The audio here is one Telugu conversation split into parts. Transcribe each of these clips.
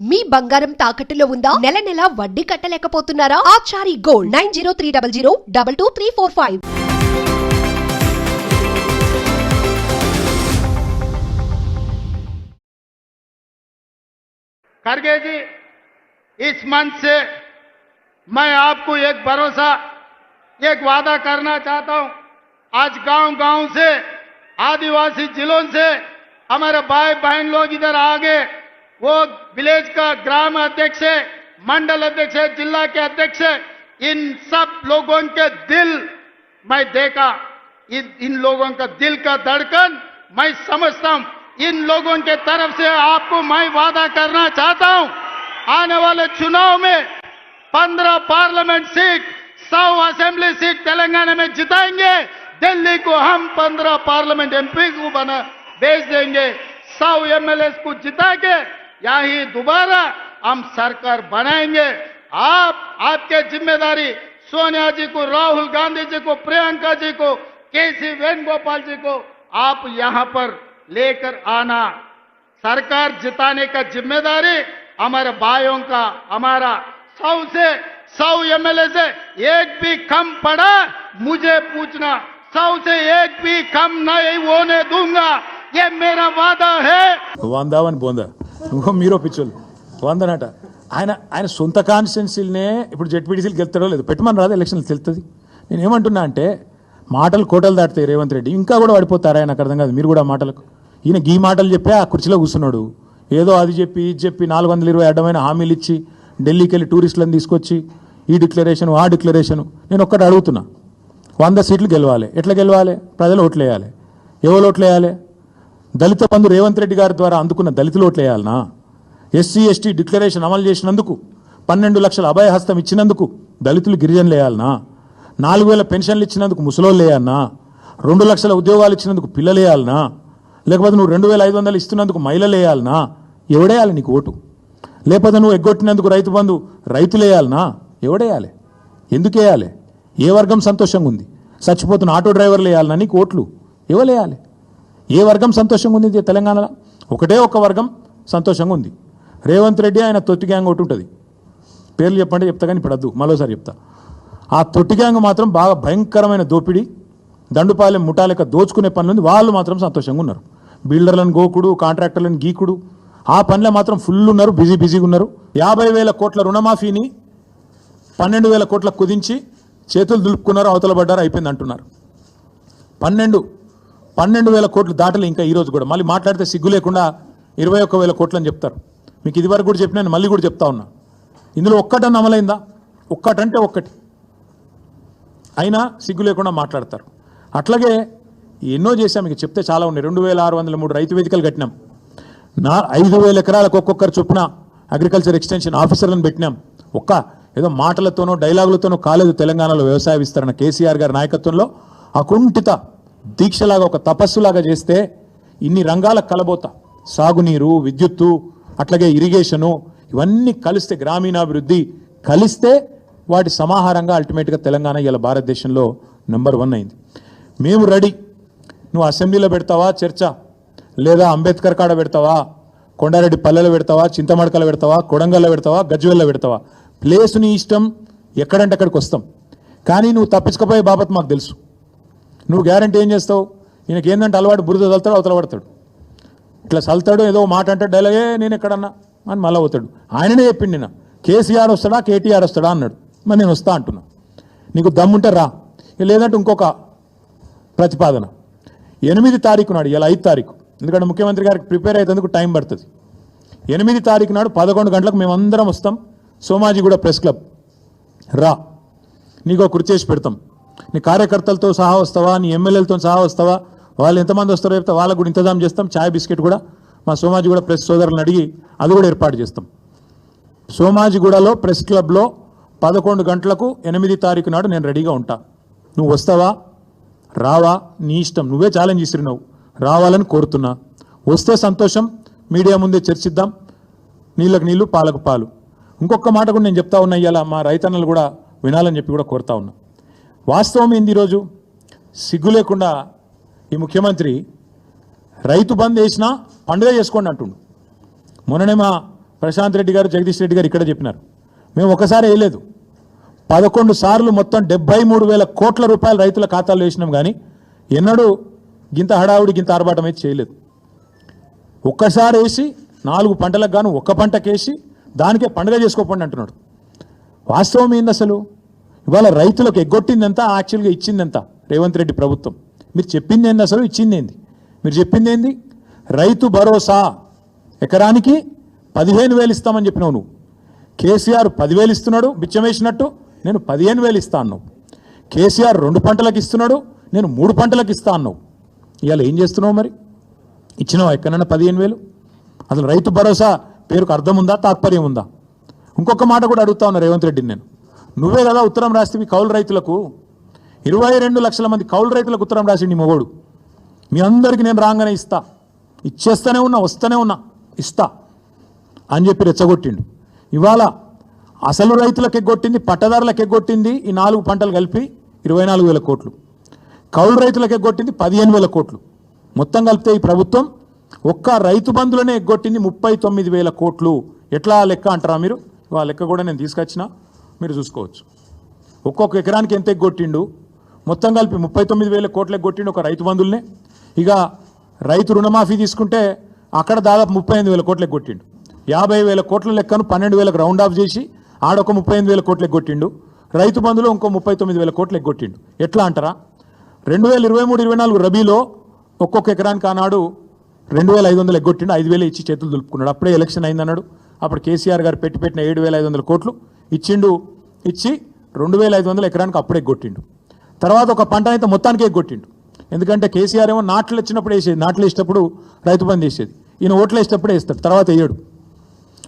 మీ బంగారం తాకట్టులో ఉందా నెల నెల వడ్డీ కట్టలేకపోతున్నారా Achari gold nine zero three double zero double two three four five खड़गे जी इस मंच से मैं आपको एक भरोसा एक वादा करना चाहता हूं आज गांव गांव से आदिवासी जिलों से हमारे भाई बहन लोग इधर आ गए वो विलेज का ग्राम अध्यक्ष है मंडल अध्यक्ष है जिला के अध्यक्ष है। इन सब लोगों के दिल मैं देखा। इन, इन लोगों का दिल का धड़कन मैं समझता हूँ। इन लोगों के तरफ़ से आपको मैं वादा करना चाहता हूँ आने वाले चुनाव में पंद्रह पार्लियामेंट सीट सौ असेंबली सीट तेलंगाना में जिताएँगे। दिल्ली को हम पंद्रह पार्लियामेंट एमपी को बना भेज देंगे। सौ एमएलए को जिता के यही दोबारा हम सरकार बनाएँगे। आप, आपके ज़िम्मेदारी सोनिया जी को, राहुल गांधी जी को, प्रियंका जी को, केसी वेणुगोपाल जी को आप यहाँ पर लेकर आना। सरकार जिताने का ज़िम्मेदारी हमारे भाइयों का, हमारा सौ से सौ एमएलए से एक भी कम पड़ा, मुझे पूछना, सौ से एक भी कम नहीं होने दूँगा। ये मेरा वादा है। वृंदावन बोंदा। ఇంకో మీరో పిచ్చోళ్ళు. వందనట. ఆయన ఆయన సొంత కాన్స్టిట్యున్సీలనే ఇప్పుడు జెడ్పీటీసీలు గెలుతాడో లేదు పెట్టమని రాదు ఎలక్షన్లు తెలుస్తుంది నేను ఏమంటున్నా అంటే మాటలు కోటలు దాటుతాయి రేవంత్ రెడ్డి ఇంకా కూడా పడిపోతారా ఆయన నాకు అర్థం కాదు మీరు కూడా మాటలకు. ఈయన గీ మాటలు చెప్పి ఆ కుర్చీలో కూర్చున్నాడు. ఏదో అది చెప్పి ఇది చెప్పి నాలుగు వందల ఇరవై అడ్డమైన హామీలు ఇచ్చి ఢిల్లీకి వెళ్ళి టూరిస్టులను తీసుకొచ్చి ఈ డిక్లరేషన్ ఆ డిక్లరేషన్. నేను ఒక్కటి అడుగుతున్నా. వంద సీట్లు గెలవాలి. ఎట్లా గెలవాలి? ప్రజలు ఓట్లు వేయాలి ఎవరు ఓట్లు వేయాలి దళిత బంధు రేవంత్ రెడ్డి గారి ద్వారా అందుకున్న దళితులు ఓట్లు వేయాలనా? ఎస్సీ ఎస్టీ డిక్లరేషన్ అమలు చేసినందుకు పన్నెండు లక్షల అభయహస్తం ఇచ్చినందుకు దళితులు గిరిజనులు వేయాలనా? నాలుగు వేల పెన్షన్లు ఇచ్చినందుకు ముసలోళ్ళు వేయాలనా? రెండు లక్షల ఉద్యోగాలు ఇచ్చినందుకు పిల్లలు వేయాలనా? లేకపోతే నువ్వు రెండు వేల ఐదు వందలు ఇస్తున్నందుకు మహిళలు వేయాలనా? ఎవడేయాలి నీకు ఓటు? లేకపోతే నువ్వు ఎగ్గొట్టినందుకు రైతు బంధు రైతులు వేయాలనా? ఎవడేయాలి ఎందుకు వేయాలి? ఏ వర్గం సంతోషంగా ఉంది? చచ్చిపోతున్న ఆటో డ్రైవర్లు వేయాలనా నీకు ఓట్లు? ఎవరు ఏ వర్గం సంతోషంగా ఉంది ఇది తెలంగాణలో? ఒకటే ఒక వర్గం సంతోషంగా ఉంది. రేవంత్ రెడ్డి ఆయన తొట్టి గ్యాంగ్ ఒకటి ఉంటుంది. పేర్లు చెప్పండి చెప్తా కానీ ఇప్పుడు వద్దు మరోసారి చెప్తా. ఆ తొట్టి గ్యాంగ్ మాత్రం బాగా భయంకరమైన దోపిడీ దండుపాలెం ముఠాలెక్క దోచుకునే పనులు ఉంది. వాళ్ళు మాత్రం సంతోషంగా ఉన్నారు. బిల్డర్లను గోకుడు కాంట్రాక్టర్లను గీకుడు ఆ పనిలో మాత్రం ఫుల్ ఉన్నారు బిజీ బిజీగా ఉన్నారు. యాభై వేల కోట్ల రుణమాఫీని పన్నెండు వేల కోట్ల కుదించి చేతులు దులుపుకున్నారు అవతల పడ్డారు అయిపోయింది అంటున్నారు. పన్నెండు పన్నెండు వేల కోట్లు దాటలు ఇంకా ఈరోజు కూడా. మళ్ళీ మాట్లాడితే సిగ్గు లేకుండా ఇరవై ఒక్క వేల కోట్లు అని చెప్తారు. మీకు ఇదివరకు కూడా చెప్పినాను మళ్ళీ కూడా చెప్తా ఉన్నా. ఇందులో ఒక్కటని అమలైందా? ఒక్కటంటే ఒక్కటి. అయినా సిగ్గు లేకుండా మాట్లాడతారు. అట్లాగే ఎన్నో చేశాం. మీకు చెప్తే చాలా ఉన్నాయి. రెండు వేల ఆరు వందల మూడు రైతు వేదికలు కట్టినాం. నా ఐదు వేల ఎకరాలకు ఒక్కొక్కరు చొప్పున అగ్రికల్చర్ ఎక్స్టెన్షన్ ఆఫీసర్లను పెట్టినాం. ఒక్క ఏదో మాటలతోనో డైలాగులతోనో కాలేదు తెలంగాణలో వ్యవసాయ విస్తరణ. కేసీఆర్ గారి నాయకత్వంలో అకుంఠిత దీక్షలాగా ఒక తపస్సులాగా చేస్తే ఇన్ని రంగాల కలబోత. సాగునీరు విద్యుత్తు అట్లాగే ఇరిగేషను ఇవన్నీ కలిస్తే గ్రామీణాభివృద్ధి కలిస్తే వాటి సమాహారంగా అల్టిమేట్గా తెలంగాణ ఇలా భారతదేశంలో నెంబర్ వన్ అయింది. మేము రెడీ. నువ్వు అసెంబ్లీలో పెడతావా చర్చ? లేదా అంబేద్కర్ కాడ పెడతావా? కొండారెడ్డి పల్లెలో పెడతావా? చింతమడకలో పెడతావా? కొడంగల్లో పెడతావా? గజ్వెల్లో పెడతావా? ప్లేస్ నీ ఇష్టం ఎక్కడంటే అక్కడికి వస్తాం. కానీ నువ్వు తప్పించకపోయే బాబత్ మాకు తెలుసు. నువ్వు గ్యారంటీ ఏం చేస్తావు? ఈయనకి ఏంటంటే అలవాటు బురద చల్తాడు అవతల పడతాడు. ఇట్లా చల్తాడు ఏదో మాట అంటే డైలాగే నేను ఎక్కడన్నా? అని మళ్ళీ పోతాడు. ఆయననే చెప్పిండి నిన్న కేసీఆర్ వస్తాడా కేటీఆర్ వస్తాడా? అన్నాడు. మరి నేను వస్తా అంటున్నా. నీకు దమ్ముంటే రా. లేదంటే ఇంకొక ప్రతిపాదన. ఎనిమిది తారీఖు నాడు ఇలా ఐదు తారీఖు. ఎందుకంటే ముఖ్యమంత్రి గారికి ప్రిపేర్ అయ్యేందుకు టైం పడుతుంది. ఎనిమిది తారీఖు నాడు పదకొండు గంటలకు మేమందరం వస్తాం. Somajiguda press club. రా. నీకు ఒక చేసి పెడతాం. నీ కార్యకర్తలతో సహా వస్తావా? నీ ఎమ్మెల్యేలతో సహా వస్తావా? వాళ్ళు ఎంతమంది వస్తారో చెప్తే వాళ్ళకు కూడా ఇంతజాం చేస్తాం. ఛాయ్ బిస్కెట్ కూడా మా సోమాజిగూడ ప్రెస్ సోదరులను అడిగి అది కూడా ఏర్పాటు చేస్తాం. సోమాజిగూడలో ప్రెస్ క్లబ్లో పదకొండు గంటలకు ఎనిమిది తారీఖు నాడు నేను రెడీగా ఉంటా. నువ్వు వస్తావా? రావా? నీ ఇష్టం. నువ్వే ఛాలెంజ్ ఇస్తున్నావు రావాలని కోరుతున్నా. వస్తే సంతోషం. మీడియా ముందే చర్చిద్దాం. నీళ్ళకు నీళ్ళు పాలకు పాలు. ఇంకొక మాట కూడా నేను చెప్తా ఉన్నా ఇవాళ మా రైతన్నలు కూడా వినాలని చెప్పి కూడా కోరుతా ఉన్నా. వాస్తవం ఏంది ఈరోజు? సిగ్గు లేకుండా ఈ ముఖ్యమంత్రి రైతు బంద్ వేసినా పండుగ చేసుకోండి అంటుండు. మొన్ననే మా ప్రశాంత్ రెడ్డి గారు జగదీష్ రెడ్డి గారు ఇక్కడ చెప్పినారు. మేము ఒకసారి వేయలేదు. పదకొండు సార్లు మొత్తం డెబ్బై మూడు వేల కోట్ల రూపాయలు రైతుల ఖాతాలు వేసినాం కానీ ఎన్నడూ గింత హడావుడి గింత ఆర్భాటం అయితే చేయలేదు. ఒక్కసారి వేసి నాలుగు పంటలకు గాను ఒక్క పంటకేసి దానికే పండుగ చేసుకోకండి అంటున్నాడు. వాస్తవం ఏంది అసలు? ఇవాళ రైతులకు ఎగ్గొట్టింది ఎంత యాక్చువల్గా ఇచ్చింది ఎంత రేవంత్ రెడ్డి ప్రభుత్వం. మీరు చెప్పింది ఏంది అసలు? ఇచ్చింది ఏంది? మీరు చెప్పింది ఏంది? రైతు భరోసా ఎకరానికి పదిహేను వేలు ఇస్తామని చెప్పినావు నువ్వు. కేసీఆర్ పదివేలు ఇస్తున్నాడు మిచ్చమేసినట్టు నేను పదిహేను వేలు ఇస్తా అన్నావు. కేసీఆర్ రెండు పంటలకు ఇస్తున్నాడు నేను మూడు పంటలకు ఇస్తా అన్నావు. ఇవాళ ఏం చేస్తున్నావు మరి? ఇచ్చినావా ఎక్కడైనా పదిహేను వేలు? అసలు రైతు భరోసా పేరుకు అర్థం ఉందా తాత్పర్యం ఉందా? ఇంకొక మాట కూడా అడుగుతా ఉన్నా రేవంత్ రెడ్డిని నేను. నువ్వే కదా ఉత్తరం రాస్తేవి కౌలు రైతులకు? ఇరవై రెండు లక్షల మంది కౌలు రైతులకు ఉత్తరం రాసిండి మొగోడు. మీ అందరికీ నేను రాగానే ఇస్తా. ఇచ్చేస్తూనే ఉన్నా వస్తూనే ఉన్నా ఇస్తా అని చెప్పి రెచ్చగొట్టిండు. ఇవాళ అసలు రైతులకు ఎగ్గొట్టింది పట్టదారులకు ఎగ్గొట్టింది ఈ నాలుగు పంటలు కలిపి ఇరవై నాలుగు వేల కోట్లు. కౌలు రైతులకు ఎగ్గొట్టింది పదిహేను వేల కోట్లు. మొత్తం కలిపితే ఈ ప్రభుత్వం ఒక్క రైతు బంధులనే ఎగ్గొట్టింది ముప్పై తొమ్మిది వేల కోట్లు. ఎట్లా లెక్క అంటారా మీరు? ఆ లెక్క కూడా నేను తీసుకొచ్చిన. మీరు చూసుకోవచ్చు. ఒక్కొక్క ఎకరానికి ఎంత ఎగ్గొట్టిండు మొత్తం కలిపి ముప్పై తొమ్మిది వేల కోట్లకు కొట్టిండు ఒక రైతు బంధుల్నే ఇక రైతు రుణమాఫీ తీసుకుంటే అక్కడ దాదాపు ముప్పై ఎనిమిది వేల కోట్లకు కొట్టిండు. యాభై వేల కోట్ల లెక్కను పన్నెండు వేలకు రౌండ్ ఆఫ్ చేసి ఆడొక ముప్పై ఎనిమిది వేల కోట్లకు కొట్టిండు. రైతు బంధులో ఇంకో ముప్పై తొమ్మిది వేల కోట్లకు కొట్టిండు. ఎట్లా అంటారా? రెండు వేల ఇరవై మూడు ఇరవై నాలుగు రబీలో ఒక్కొక్క ఎకరానికి ఆనాడు రెండు వేల ఐదు వందలు ఎగ్గొట్టిండు ఐదు వేలు ఇచ్చి చేతులు దులుపుకున్నాడు. అప్పుడే ఎలక్షన్ అయిందన్నాడు. అప్పుడు కేసీఆర్ గారు పెట్టి పెట్టిన ఏడు వేల ఐదు వందల కోట్లు. ఇచ్చిండు ఇచ్చి రెండు వేల ఐదు వందల ఎకరానికి అప్పుడే ఎగ్గొట్టిండు తర్వాత ఒక పంట అయితే మొత్తానికి ఎగ్గొట్టిండు ఎందుకంటే కేసీఆర్ ఏమో నాట్లు వచ్చినప్పుడు వేసేది నాట్లు వేసేటప్పుడు రైతు బంద్ వేసేది ఈయన ఓట్లు వేసేటప్పుడు వేస్తాడు తర్వాత వేయడు.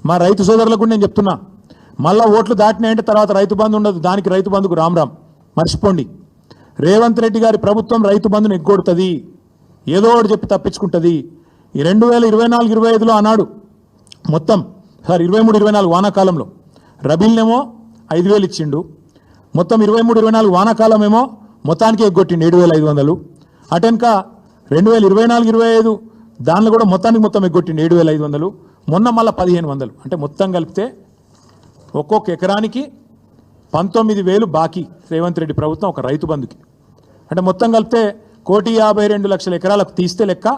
మా రైతు సోదరులకు కూడా నేను చెప్తున్నా మళ్ళా ఓట్లు దాటినాయంటే తర్వాత రైతు బంధు ఉండదు దానికి రైతు బంధుకు రామ్ రామ్. మర్చిపోండి. రేవంత్ రెడ్డి గారి ప్రభుత్వం రైతు బంధును ఎగ్గొడుతుంది. ఏదో ఒకటి చెప్పి తప్పించుకుంటుంది. ఈ రెండు వేల ఇరవై నాలుగు ఇరవై ఐదులో ఆనాడు మొత్తం సార్ ఇరవై మూడు ఇరవై నాలుగు వానాకాలంలో రబీల్నేమో ఐదు వేలు ఇచ్చిండు. మొత్తం ఇరవై మూడు ఇరవై నాలుగు వానాకాలం ఏమో మొత్తానికి ఎగ్గొట్టిండు ఏడు వేల ఐదు వందలు అటెనక రెండు వేల ఇరవై నాలుగు ఇరవై ఐదు దానిలో కూడా మొత్తానికి మొత్తం ఎగ్గొట్టిండు ఏడు వేల ఐదు వందలు మొన్న మళ్ళీ పదిహేను వందలు అంటే మొత్తం కలిపితే ఒక్కొక్క ఎకరానికి పంతొమ్మిది వేలు బాకీ రేవంత్ రెడ్డి ప్రభుత్వం ఒక రైతు బంధుకి. అంటే మొత్తం కలిపితే కోటి యాభై రెండు లక్షల ఎకరాలకు తీస్తే లెక్క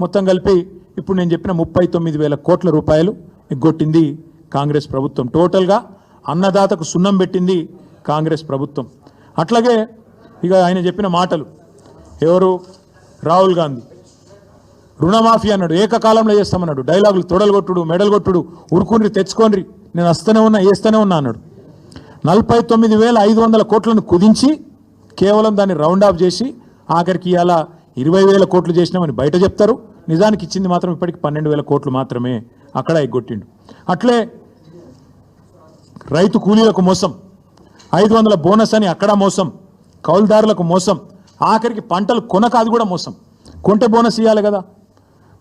మొత్తం కలిపి ఇప్పుడు నేను చెప్పిన ముప్పై తొమ్మిది వేల కోట్ల రూపాయలు ఎగ్గొట్టింది కాంగ్రెస్ ప్రభుత్వం. టోటల్గా అన్నదాతకు సున్నం పెట్టింది కాంగ్రెస్ ప్రభుత్వం. అట్లాగే ఇక ఆయన చెప్పిన మాటలు. ఎవరు? రాహుల్ గాంధీ. రుణమాఫీ అన్నాడు. ఏకకాలంలో చేస్తామన్నాడు. డైలాగులు తొడలు కొట్టుడు మెడలు కొట్టుడు ఉరుకుని తెచ్చుకోండి నేను వస్తూనే ఉన్నా వేస్తూనే ఉన్నా అన్నాడు. నలభై తొమ్మిది వేల ఐదు వందల కోట్లను కుదించి కేవలం దాన్ని రౌండ్ ఆఫ్ చేసి ఆఖరికి ఇవాళ ఇరవై వేల కోట్లు చేసినామని బయట చెప్తారు. నిజానికి ఇచ్చింది మాత్రం ఇప్పటికి పన్నెండు వేల కోట్లు మాత్రమే. అక్కడ ఎగ్గొట్టిండు. అట్లే రైతు కూలీలకు మోసం ఐదు వందల బోనస్ అని అక్కడ మోసం కౌలుదారులకు మోసం ఆఖరికి పంటలు కొనక అది కూడా మోసం. కొంటే బోనస్ ఇవ్వాలి కదా.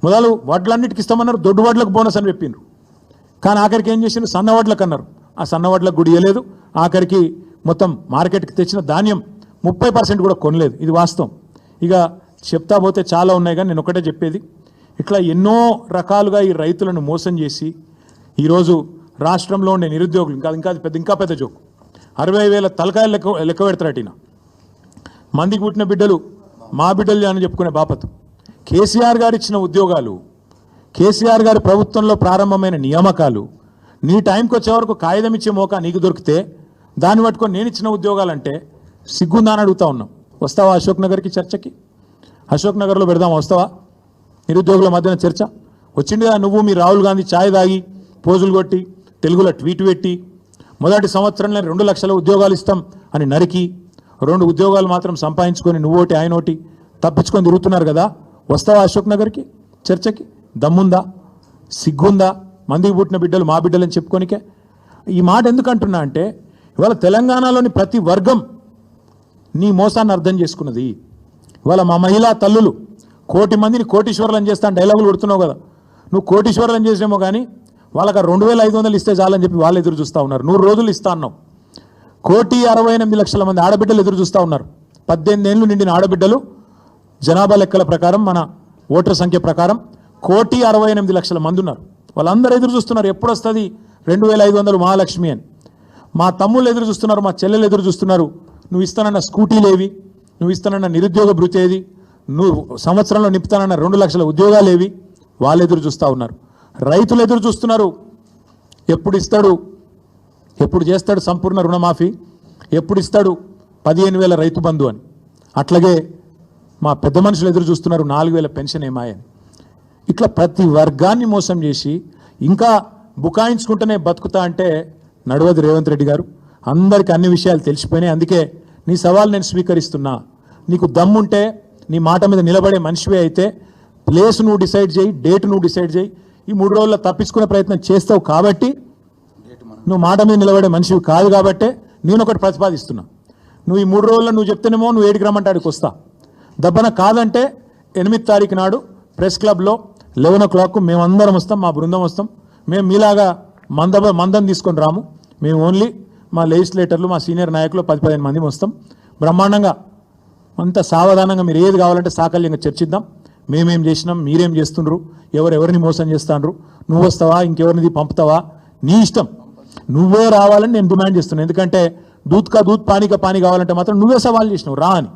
మొదలు వడ్లన్నిటికి ఇస్తామన్నారు దొడ్డు వడ్లకు బోనస్ అని చెప్పిండ్రు. కానీ ఆఖరికి ఏం చేసిండ్రు? సన్న వడ్లకు అన్నారు. ఆ సన్న వడ్లకు గుడి ఇవ్వలేదు ఆఖరికి మొత్తం మార్కెట్కి తెచ్చిన ధాన్యం ముప్పై పర్సెంట్ కూడా కొనలేదు. ఇది వాస్తవం. ఇక చెప్తా పోతే చాలా ఉన్నాయి కానీ నేను ఒకటే చెప్పేది. ఇట్లా ఎన్నో రకాలుగా ఈ రైతులను మోసం చేసి ఈరోజు రాష్ట్రంలో ఉండే నిరుద్యోగులు ఇంకా ఇంకా పెద్ద ఇంకా పెద్ద జోకు. అరవై వేల తలకాయలు లెక్క లెక్క పెడతారటిన మందికి పుట్టిన బిడ్డలు మా బిడ్డలు అని చెప్పుకునే బాపతు. కేసీఆర్ గారు ఇచ్చిన ఉద్యోగాలు కేసీఆర్ గారి ప్రభుత్వంలో ప్రారంభమైన నియామకాలు నీ టైంకి వచ్చే వరకు కాగితం ఇచ్చే మోకా నీకు దొరికితే దాన్ని పట్టుకొని నేను ఇచ్చిన ఉద్యోగాలంటే సిగ్గుందా అని అడుగుతా ఉన్నాం. వస్తావా అశోక్ నగర్కి చర్చకి? అశోక్ నగర్లో పెడదాం వస్తావా? నిరుద్యోగుల మధ్యన చర్చ. వచ్చింది నువ్వు మీ రాహుల్ గాంధీ ఛాయ్ తాగి పోజులు కొట్టి తెలుగులో ట్వీట్ పెట్టి మొదటి సంవత్సరంలో రెండు లక్షల ఉద్యోగాలు ఇస్తాం అని నరికి రెండు ఉద్యోగాలు మాత్రం సంపాదించుకొని నువ్వోటి ఆయన ఒకటి తప్పించుకొని తిరుగుతున్నారు కదా. వస్తావా అశోక్ నగర్కి చర్చకి? దమ్ముందా? సిగ్గుందా? మందికి పుట్టిన బిడ్డలు మా బిడ్డలని చెప్పుకోనికే? ఈ మాట ఎందుకు అంటున్నా అంటే ఇవాళ తెలంగాణలోని ప్రతి వర్గం నీ మోసాన్ని అర్థం చేసుకున్నది. ఇవాళ మా మహిళా తల్లులు కోటి మందిని కోటీశ్వరులను చేస్తాను డైలాగులు కొడుతున్నావు కదా. నువ్వు కోటీశ్వరులను చేసేమో కానీ వాళ్ళకి రెండు వేల ఐదు వందలు ఇస్తే చాలని చెప్పి వాళ్ళు ఎదురు చూస్తూ ఉన్నారు. నూరు రోజులు ఇస్తా అన్నావు. కోటి అరవై ఎనిమిది లక్షల మంది ఆడబిడ్డలు ఎదురు చూస్తూ ఉన్నారు. పద్దెనిమిది ఏళ్ళు నిండిన ఆడబిడ్డలు జనాభా లెక్కల ప్రకారం మన ఓటర్ సంఖ్య ప్రకారం కోటి అరవై ఎనిమిది లక్షల మంది ఉన్నారు. వాళ్ళందరూ ఎదురు చూస్తున్నారు. ఎప్పుడు వస్తుంది? రెండు వేల ఐదు వందలు మహాలక్ష్మి అని. మా తమ్ముళ్ళు ఎదురు చూస్తున్నారు మా చెల్లెలు ఎదురు చూస్తున్నారు. నువ్వు ఇస్తానన్న స్కూటీలేవి నువ్వు ఇస్తానన్న నిరుద్యోగ భృతి ఏది? నువ్వు సంవత్సరంలో నింపుతానన్న రెండు లక్షల ఉద్యోగాలు ఏవి? వాళ్ళు ఎదురు చూస్తూ ఉన్నారు. రైతులు ఎదురు చూస్తున్నారు. ఎప్పుడు ఇస్తాడు? ఎప్పుడు చేస్తాడు సంపూర్ణ రుణమాఫీ? ఎప్పుడు ఇస్తాడు? పదిహేను వేల రైతు బంధు అని. అట్లాగే మా పెద్ద మనుషులు ఎదురు చూస్తున్నారు నాలుగు వేల పెన్షన్ ఏమాయని ఇట్లా ప్రతి వర్గాన్ని మోసం చేసి ఇంకా బుకాయించుకుంటూనే బతుకుతా అంటే నడవది రేవంత్ రెడ్డి గారు. అందరికీ అన్ని విషయాలు తెలిసిపోయినాయి. అందుకే నీ సవాల్ నేను స్వీకరిస్తున్నా. నీకు దమ్ముంటే నీ మాట మీద నిలబడే మనిషివే అయితే ప్లేస్ నువ్వు డిసైడ్ చేయి డేట్ నువ్వు డిసైడ్ చేయి. ఈ మూడు రోజుల్లో తప్పించుకునే ప్రయత్నం చేస్తావు కాబట్టి నువ్వు మాట మీద నిలబడే మనిషివి కాదు కాబట్టే నేను ఒకటి ప్రతిపాదిస్తున్నా. నువ్వు ఈ మూడు రోజుల్లో నువ్వు చెప్తేనేమో నువ్వు ఏడికి రమ్మంటాడికి వస్తా. దబ్బన కాదంటే ఎనిమిది తారీఖు నాడు ప్రెస్ క్లబ్లో లెవెన్ ఓ క్లాక్ మేమందరం వస్తాం మా బృందం వస్తాం. మేము మీలాగా మంద మందం తీసుకొని రాము. మేము ఓన్లీ మా లెజిస్లేటర్లు మా సీనియర్ నాయకులు పది పదిహేను మంది వస్తాం. బ్రహ్మాండంగా అంత సావధానంగా మీరు ఏది కావాలంటే సాకల్యంగా చర్చిద్దాం. మేమేం చేసినాం? మీరేం చేస్తుండ్రు? ఎవరెవరిని మోసం చేస్తాండ్రు? నువ్వు వస్తావా? ఇంకెవరినిది పంపుతావా? నీ ఇష్టం. నువ్వే రావాలని నేను డిమాండ్ చేస్తున్నాను. ఎందుకంటే దూత్కా దూత్ పానీ పాని పానీ కావాలంటే మాత్రం నువ్వే సవాల్ చేసినావు. రా అని.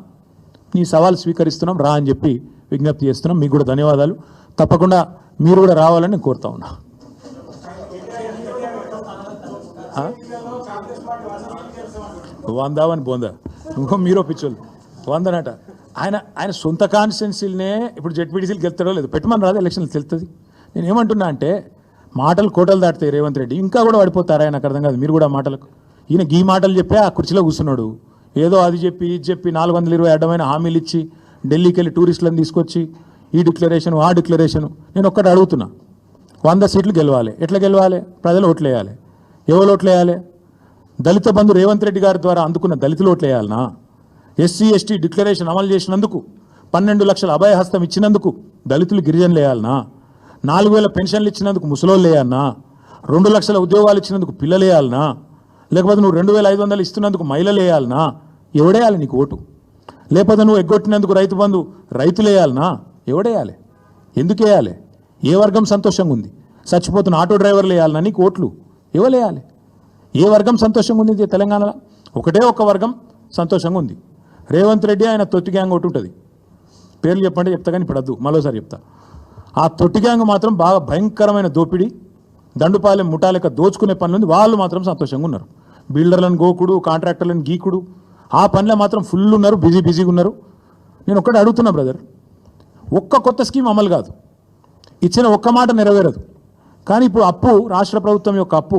నీ సవాల్ స్వీకరిస్తున్నాం. రా అని చెప్పి విజ్ఞప్తి చేస్తున్నాం. మీకు కూడా ధన్యవాదాలు. తప్పకుండా మీరు కూడా రావాలని నేను కోరుతా ఉన్నా. వందావని బోందా? ఇంకో మీరో పిచ్చోళ్ళు. వందనట. ఆయన ఆయన సొంత కాన్స్టిట్యున్సీలనే ఇప్పుడు జడ్పీటీసీలు గెలుతాడో లేదు పెట్టమని రాదు ఎలక్షన్లు తెలుస్తుంది నేను ఏమంటున్నా అంటే మాటలు కోటలు దాటుతాయి రేవంత్ రెడ్డి ఇంకా కూడా పడిపోతారా ఆయన అర్థం కాదు మీరు కూడా మాటలకు. ఈయన గీ మాటలు చెప్పి ఆ కుర్చీలో కూర్చున్నాడు. ఏదో అది చెప్పి ఇది చెప్పి నాలుగు వందల ఇరవై అడ్డమైన హామీలు ఇచ్చి ఢిల్లీకి వెళ్ళి టూరిస్టులను తీసుకొచ్చి ఈ డిక్లరేషన్ ఆ డిక్లరేషన్. నేను ఒక్కటి అడుగుతున్నా. వంద సీట్లు గెలవాలి. ఎట్లా గెలవాలి? ప్రజలు ఓట్లు వేయాలి ఎవరు ఓట్లు వేయాలి దళిత బంధు రేవంత్ రెడ్డి గారి ద్వారా అందుకున్న దళితులు ఓట్లు వేయాలనా ఎస్సీ ఎస్టీ డిక్లరేషన్ అమలు చేసినందుకు పన్నెండు లక్షల అభయహస్తం ఇచ్చినందుకు దళితులు గిరిజనులు వేయాలనా? నాలుగు వేల పెన్షన్లు ఇచ్చినందుకు ముసలోళ్ళు వేయాలనా? రెండు లక్షల ఉద్యోగాలు ఇచ్చినందుకు పిల్లలు వేయాలనా? లేకపోతే నువ్వు రెండు వేల ఐదు వందలు ఇస్తున్నందుకు మహిళలు వేయాలనా? ఎవడేయాలి నీకు ఓటు? లేకపోతే నువ్వు ఎగ్గొట్టినందుకు రైతు బంధు రైతులు వేయాలనా? ఎవడేయాలి ఎందుకు వేయాలి? ఏ వర్గం సంతోషంగా ఉంది? చచ్చిపోతున్న ఆటో డ్రైవర్లు వేయాలనా నీకు ఓట్లు? ఎవరు వేయాలి? ఏ వర్గం సంతోషంగా ఉంది ఇది తెలంగాణలో? ఒకటే ఒక వర్గం సంతోషంగా ఉంది. రేవంత్ రెడ్డి ఆయన తొట్టి గ్యాంగ్ ఒకటి ఉంటుంది. పేర్లు చెప్పండి చెప్తా కానీ ఇప్పుడు వద్దు మరోసారి చెప్తా. ఆ తొట్టి గ్యాంగ్ మాత్రం బాగా భయంకరమైన దోపిడీ దండుపాలెం ముఠాలెక్క దోచుకునే పనులు ఉంది. వాళ్ళు మాత్రం సంతోషంగా ఉన్నారు. బిల్డర్లను గోకుడు కాంట్రాక్టర్లను గీకుడు ఆ పనిలో మాత్రం ఫుల్ ఉన్నారు బిజీ బిజీగా ఉన్నారు. నేను ఒక్కటి అడుగుతున్నా బ్రదర్ ఒక్క కొత్త స్కీమ్ అమలు కాదు. ఇచ్చిన ఒక్క మాట నెరవేరదు. కానీ ఇప్పుడు అప్పు రాష్ట్ర ప్రభుత్వం యొక్క అప్పు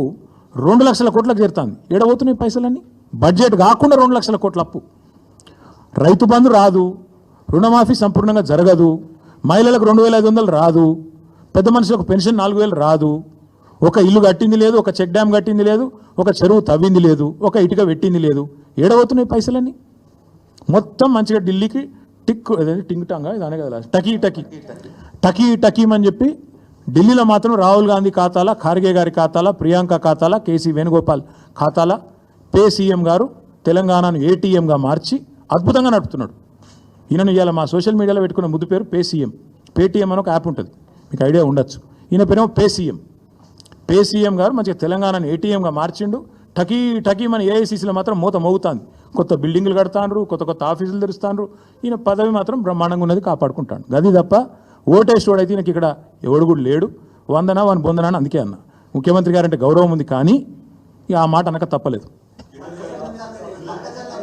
రెండు లక్షల కోట్లకు చేరుతుంది. ఏడబోతున్నాయి పైసలన్నీ? బడ్జెట్ కాకుండా రెండు లక్షల కోట్ల అప్పు. రైతు బంధు రాదు రుణమాఫీ సంపూర్ణంగా జరగదు మహిళలకు రెండు వేల ఐదు వందలు రాదు పెద్ద మనుషులకు పెన్షన్ నాలుగు వేలు రాదు ఒక ఇల్లు కట్టింది లేదు ఒక చెక్ డ్యామ్ కట్టింది లేదు ఒక చెరువు తవ్వింది లేదు ఒక ఇటుక పెట్టింది లేదు ఏడబోతున్నాయి పైసలన్నీ. మొత్తం మంచిగా ఢిల్లీకి టిక్ టింగ్ టాంగా? ఇదానే కదా టకీ టకీ. టకీ టకీం అని చెప్పి ఢిల్లీలో మాత్రం రాహుల్ గాంధీ ఖాతాల ఖార్గే గారి ఖాతాల ప్రియాంక ఖాతాల కేసీ వేణుగోపాల్ ఖాతాల పే సీఎం గారు తెలంగాణను ఏటీఎంగా మార్చి అద్భుతంగా నడుపుతున్నాడు. ఈయనను ఇవాళ మా సోషల్ మీడియాలో పెట్టుకున్న ముద్దు పేరు పేసీఎం. పేటీఎం అని ఒక యాప్ ఉంటుంది. మీకు ఐడియా ఉండొచ్చు. ఈయన పేరేమో పే సీఎం పే సీఎం గారు మంచిగా తెలంగాణను ఏటీఎంగా మార్చిండు. టకీ టకీ మన ఏఐసీసీలో మాత్రం మూత మోగుతుంది. కొత్త బిల్డింగ్లు కడతాండ్రు కొత్త కొత్త ఆఫీసులు తెరుస్తాండ్రు. ఈయన పదవి మాత్రం బ్రహ్మాండంగా ఉన్నది కాపాడుకుంటాడు. గది తప్ప ఓటేసి అయితే ఈయనకి ఇక్కడ ఎవడు కూడా లేడు. వందన వన్ బొందన అని అందుకే అన్న. ముఖ్యమంత్రి గారంటే గౌరవం ఉంది కానీ ఇక ఆ మాట అనక తప్పలేదు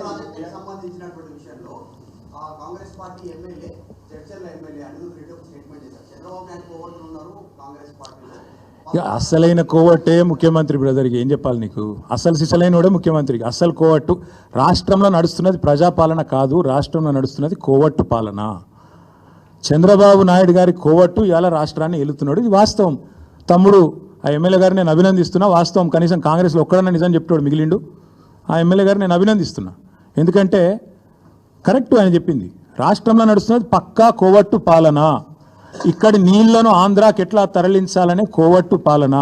ప్రాజెక్టుకి సంబంధించినటువంటి విషయంలో ఆ కాంగ్రెస్ పార్టీ ఎమ్మెల్యే చర్చల ఎమ్మెల్యే అనిరుద్ రెడ్డి ఒక స్టేట్మెంట్ చేశారు చంద్రబాబు నాయుడు కోవట్లు ఉన్నారు కాంగ్రెస్ పార్టీలో ఇక అసలైన కోవట్టే ముఖ్యమంత్రి బ్రదర్కి. ఏం చెప్పాలి నీకు? అసలు సిసలైన వాడే ముఖ్యమంత్రికి. అసలు కోవట్టు. రాష్ట్రంలో నడుస్తున్నది ప్రజాపాలన కాదు రాష్ట్రంలో నడుస్తున్నది కోవట్టు పాలన. చంద్రబాబు నాయుడు గారి కోవట్టు ఇవాళ రాష్ట్రాన్ని వెళుతున్నాడు ఇది వాస్తవం. తమ్ముడు ఆ ఎమ్మెల్యే గారిని నేను అభినందిస్తున్నా. వాస్తవం. కనీసం కాంగ్రెస్లో ఒక్కడన్నా నిజం చెప్తాడు మిగిలిండు. ఆ ఎమ్మెల్యే గారిని నేను అభినందిస్తున్నా. ఎందుకంటే కరెక్ట్ ఆయన చెప్పింది. రాష్ట్రంలో నడుస్తున్నది పక్కా కోవట్టు పాలన. ఇక్కడి నీళ్ళను ఆంధ్రాకి ఎట్లా తరలించాలనే కోవట్టు పాలన?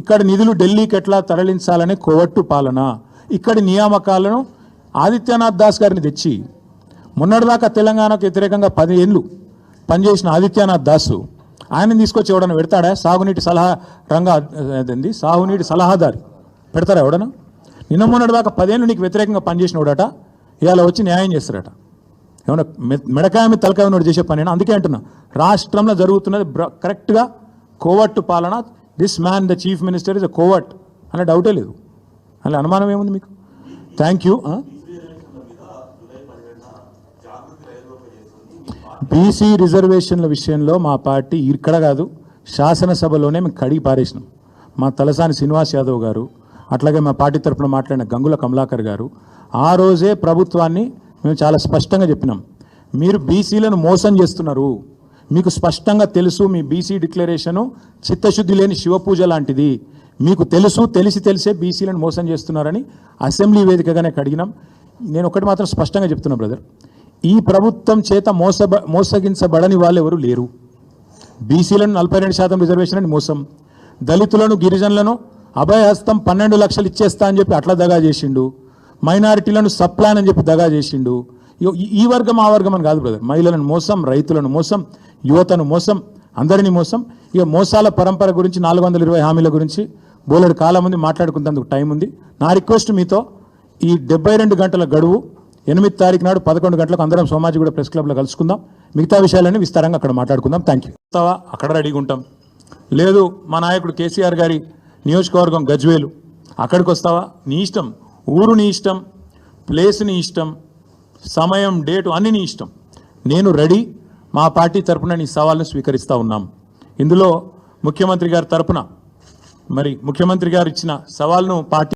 ఇక్కడ నిధులు ఢిల్లీకి ఎట్లా తరలించాలనే కోవట్టు పాలన? ఇక్కడి నియామకాలను ఆదిత్యనాథ్ దాస్ గారిని తెచ్చి మొన్నటిదాకా తెలంగాణకు వ్యతిరేకంగా పది ఏళ్ళు పనిచేసిన ఆదిత్యనాథ్ దాసు ఆయన తీసుకొచ్చి ఎవడన్నా పెడతాడా? సాగునీటి సలహా రంగ అదేంది? సాగునీటి సలహాదారు పెడతారా ఎవడన్నా? నిన్న మొన్నటిదాకా పదేళ్ళు నీకు వ్యతిరేకంగా పనిచేసినోడట ఇవాళ వచ్చి న్యాయం చేస్తారట. ఏమన్నా మెడకాయమి తలకాయ నోటి చేసే పని అందుకే అంటున్నా. రాష్ట్రంలో జరుగుతున్నది బ్ర- కరెక్ట్గా కోవట్టు పాలన. This man the chief minister is a coward అనే డౌటే లేదు. అలా అనుమానం ఏముంది మీకు? థ్యాంక్ యూ బీసీ రిజర్వేషన్ల విషయంలో మా పార్టీ ఇక్కడ కాదు శాసనసభలోనే మేము కడిగి పారేసినాం. మా తలసాని శ్రీనివాస్ యాదవ్ గారు అట్లాగే మా పార్టీ తరఫున మాట్లాడిన గంగుల కమలాకర్ గారు ఆ రోజే ప్రభుత్వాన్ని మేము చాలా స్పష్టంగా చెప్పినాం. మీరు బీసీలను మోసం చేస్తున్నారు. మీకు స్పష్టంగా తెలుసు మీ బీసీ డిక్లరేషను చిత్తశుద్ధి లేని శివపూజ లాంటిది. మీకు తెలుసు తెలిసి తెలిసే బీసీలను మోసం చేస్తున్నారని అసెంబ్లీ వేదికగానే అడిగినాం నేను ఒకటి మాత్రం స్పష్టంగా చెప్తున్నా బ్రదర్. ఈ ప్రభుత్వం చేత మోసబ మోసగించబడని వాళ్ళు ఎవరు లేరు. బీసీలను నలభై రెండు శాతం రిజర్వేషన్ అని మోసం. దళితులను గిరిజనులను అభయహస్తం పన్నెండు లక్షలు ఇచ్చేస్తా అని చెప్పి అట్లా దగా చేసిండు. మైనారిటీలను సప్లాన్ అని చెప్పి దగా చేసిండు. ఈ- వర్గం ఆ వర్గం అని కాదు బ్రదర్. మహిళలను మోసం రైతులను మోసం యువతను మోసం అందరినీ మోసం. ఇక మోసాల పరంపర గురించి నాలుగు వందల ఇరవై హామీల గురించి బోలెడు కాలం ఉంది మాట్లాడుకునేందుకు టైం ఉంది. నా రిక్వెస్ట్ మీతో ఈ డెబ్బై రెండు గంటల గడువు ఎనిమిది తారీఖు నాడు పదకొండు గంటలకు అందరం సోమాజిగూడ ప్రెస్ క్లబ్లో కలుసుకుందాం. మిగతా విషయాలన్నీ విస్తారంగా అక్కడ మాట్లాడుకుందాం. Thank you. వస్తావా? అక్కడ రెడీగా ఉంటాం. లేదు మా నాయకుడు కేసీఆర్ గారి నియోజకవర్గం గజ్వేలు. అక్కడికి వస్తావా? నీ ఇష్టం. ఊరు నీ ఇష్టం ప్లేస్ నీ ఇష్టం సమయం డేటు అన్ని నీ ఇష్టం. నేను రెడీ మా పార్టీ తరపున నీ సవాల్ను స్వీకరిస్తా ఉన్నాం. ఇందులో ముఖ్యమంత్రి గారి తరపున మరి ముఖ్యమంత్రి గారు ఇచ్చిన సవాల్ను పార్టీ